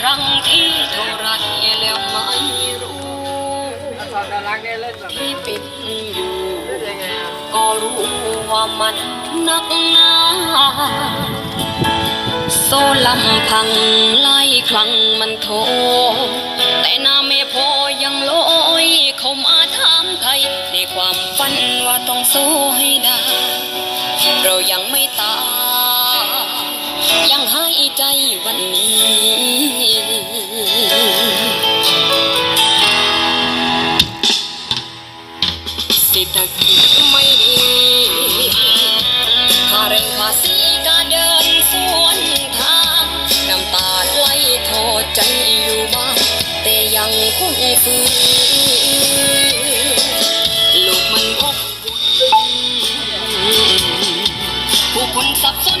ครั้งที่เท่าไรแล้วไม่รู้ที่ปิดอยู่ก็รู้ว่ามันนักหนาโซลำพังไล่ครั้งมันโทแต่น้าไม่พอยังลอยเขามาถามไทยในความฝันว่าต้องสู้ให้ได้เรายังไม่ตายยังหายใจวันนี้ เศรษฐกิจไม่มีค่าแรงภาษีการเดินสวนทางน้ำตาไหลโทษใจอยู่บ้างแต่ยังคงฝืนลูกมันพบผู้คนสับสน